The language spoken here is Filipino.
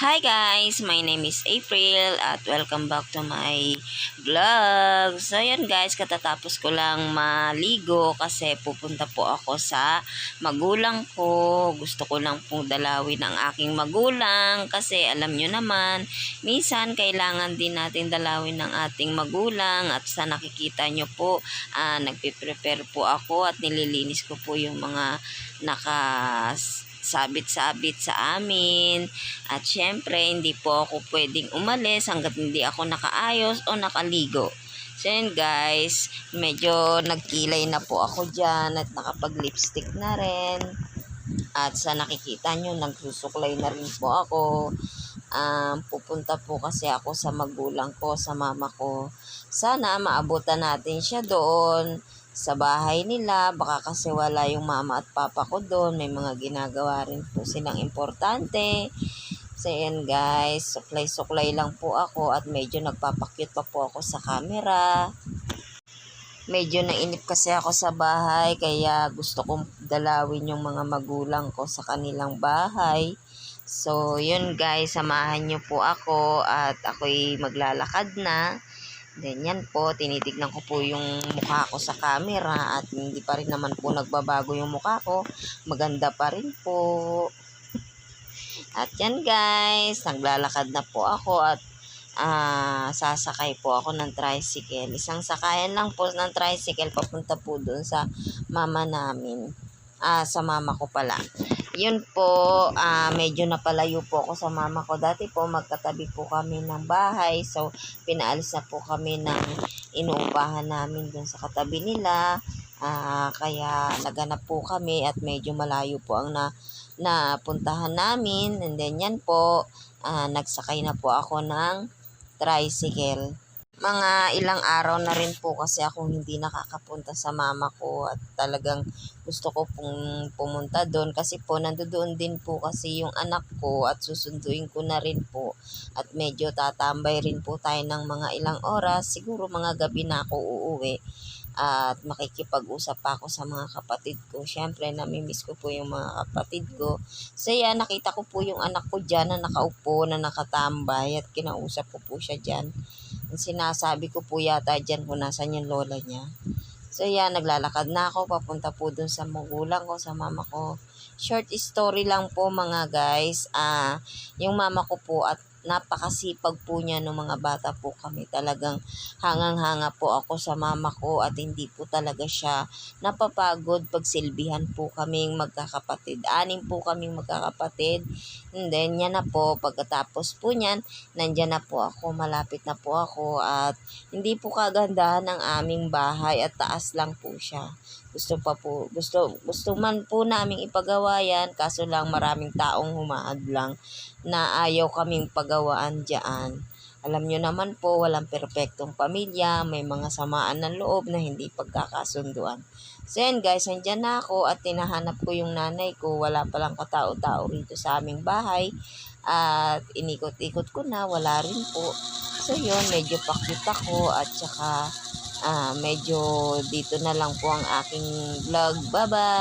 Hi guys, my name is April at welcome back to my vlog. So ayan guys, katatapos ko lang maligo kasi pupunta po ako sa magulang ko. Gusto ko lang pong dalawin ang aking magulang kasi alam nyo naman, minsan kailangan din natin dalawin ng ating magulang at sa nakikita nyo po, ah, nagpiprepare po ako at nililinis ko po yung mga nakas sabit-sabit sa amin. At syempre, hindi po ako pwedeng umalis hanggat hindi ako nakaayos o nakaligo. So yun guys, medyo nagkilay na po ako dyan at nakapag-lipstick na rin. At sa nakikita nyo, nagsusuklay na rin po ako. Um, pupunta po kasi ako sa magulang ko, sa mama ko. Sana maabutan natin siya doon sa bahay nila. Baka kasi wala yung mama at papa ko doon. May mga ginagawa rin po silang importante. So, yan guys. Suklay-suklay lang po ako at medyo nagpapakyut pa po ako sa camera. Medyo nainip kasi ako sa bahay kaya gusto kong dalawin yung mga magulang ko sa kanilang bahay. So, yun guys, samahan nyo po ako at ako'y maglalakad na. Then yan po, tinitignan ko po yung mukha ko sa camera at hindi pa rin naman po nagbabago yung mukha ko. Maganda pa rin po. At yan guys, naglalakad na po ako at ah sasakay po ako ng tricycle. Isang sakayan lang po ng tricycle papunta po doon sa mama namin. Ah, sa mama ko pala. Yun po, ah medyo napalayo po ako sa mama ko. Dati po magkatabi po kami ng bahay. So, pinaalis na po kami ng inuupahan namin dun sa katabi nila. Ah, kaya naganap po kami at medyo malayo po ang na napuntahan namin. And then yan po, ah, nagsakay na po ako ng tricycle. Mga ilang araw na rin po kasi akong hindi nakakapunta sa mama ko at talagang gusto ko pong pumunta doon kasi po nandoon din po kasi yung anak ko at susunduin ko na rin po at medyo tatambay rin po tayo ng mga ilang oras siguro mga gabi na ako uuwi at makikipag-usap pa ako sa mga kapatid ko. Siyempre, namimiss ko po yung mga kapatid ko. So, yan, nakita ko po yung anak ko dyan na nakaupo, na nakatambay at kinausap ko po siya dyan. Sinasabi ko po yata dyan kung nasan yung lola niya. So, yan, naglalakad na ako. Papunta po dun sa magulang ko, sa mama ko. Short story lang po mga guys. Ah, yung mama ko po at napakasipag po niya nung mga bata po kami. Talagang hangang-hanga po ako sa mama ko at hindi po talaga siya napapagod pag silbihan po kaming magkakapatid. Anim po kaming magkakapatid. And then, yan na po. Pagkatapos po niyan, nandyan na po ako. Malapit na po ako. At hindi po kagandahan ng aming bahay at taas lang po siya. Gusto pa po, gusto, gusto man po naming ipagawa yan. Kaso lang maraming taong humaadlang na ayaw kaming pagawaan dyan. Alam nyo naman po, walang perpektong pamilya, may mga samaan ng loob na hindi pagkakasunduan. So yan guys, nandyan na ako at tinahanap ko yung nanay ko. Wala palang katao-tao rito sa aming bahay. At inikot-ikot ko na, wala rin po. So yun, medyo pakit ako at saka ah, medyo dito na lang po ang aking vlog. Bye-bye!